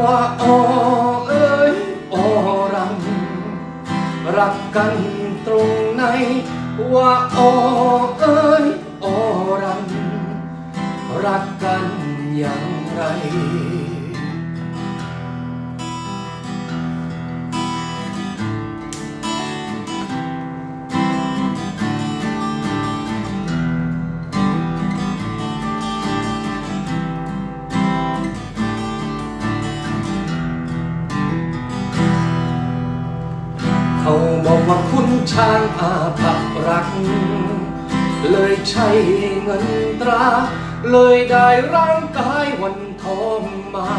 ว่าออเอ้ยออรังรักกันตรงไหน ว่าออเอ้ยออรังรักกันอย่างไร เขาบอกว่าคุณช่างอาภัพรัก เลยใช้เงินตรา เลยได้ร่างกายวันทองมา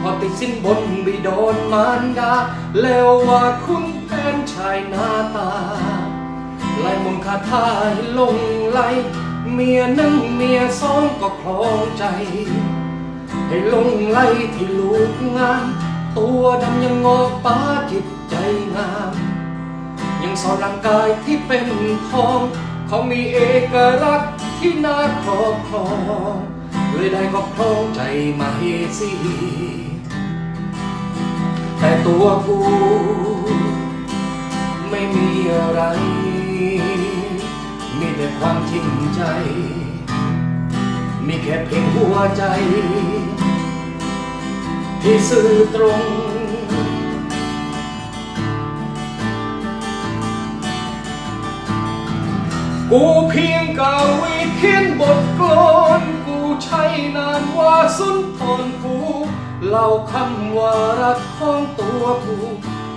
พอติดสิ้นบนบิดอนมารดา แล้วว่าคุณแทนชายหน้าตาไล่มนคาถาให้ลงไหลเมียหนึ่งเมียสองก็คลองใจ ให้ลงไหลที่ลูกงาม ตัวดำยังงอป้าจิตใจงาม ยังสอนร่างกายที่เป็นทอง เขามีเอกลักษณ์ที่น่าครอบครองเลยได้ครอบครองใจมาเฮสีแต่ตัวกูไม่มีอะไร มีแต่ความจริงใจ มีแค่เพียงหัวใจ ที่สื่อตรง กูเพียงกาวีเขียนบทกลอนกูใช้นามว่าสุนทรภูเล่าคำว่ารักของตัวกู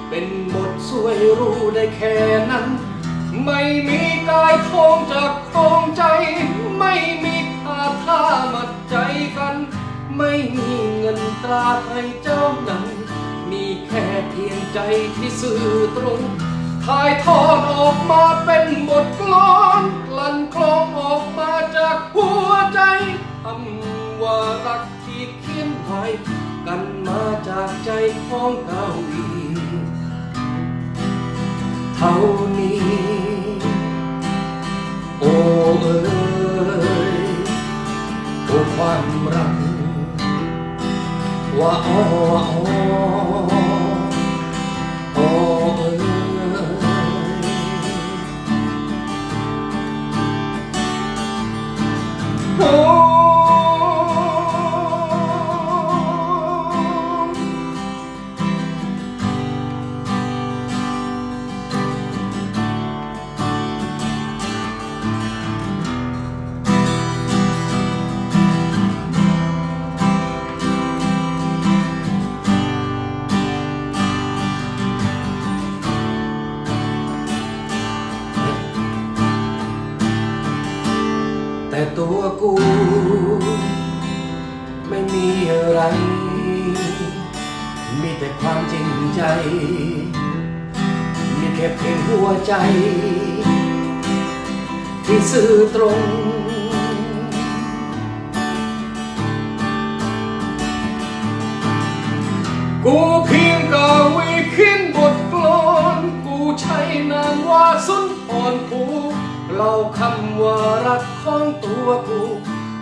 เป็นบทสวยรู้ได้แค่นั้น ไม่มีกายทองจากครองใจ ไม่มีคาถามัดใจกัน ไม่มีเงินตราให้เจ้านั้น มีแค่เพียงใจที่สื่อตรงถ่ายทอดออกมาเป็นบทกลอนกลั่นกลองออกมาจากหัวใจคำว่ารักที่เขียนไว้กันมาจากใจของเกาหลีเท่านี้ โอ้เอ๋ยโอ้ความรัก อ๋ออ๋อ แต่ตัวกู ไม่มีอะไร มีแต่ความจริงใจ มีแค่เพียงหัวใจ ที่สื่อตรง กูเพียงกวีขียนบทกลอน กูใช้นามว่าสุนทรภู เล่าคำว่ารักของตัวกู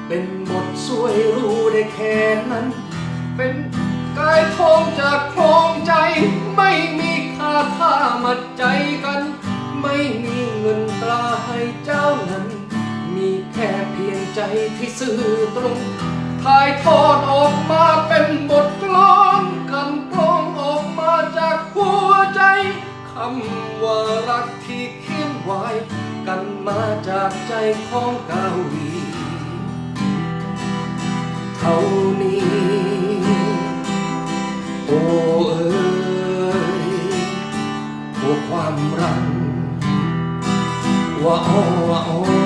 เป็นบทสวยรู้ได้แค่นั้น เป็นกายทองจากครองใจ ไม่มีค่าถามัดใจกัน ไม่มีเงินตราให้เจ้านั้น มีแค่เพียงใจที่สื่อตรงถ่ายทอดออกมาเป็นบทกลอนกันกลองออกมาจากหัวใจคำว่ารักที่เขียนไว้ จากใจของเกาหลีเท่านี้ โอ้เอ๋ยโอ้ความรักว่าอ้อว่าอ้อ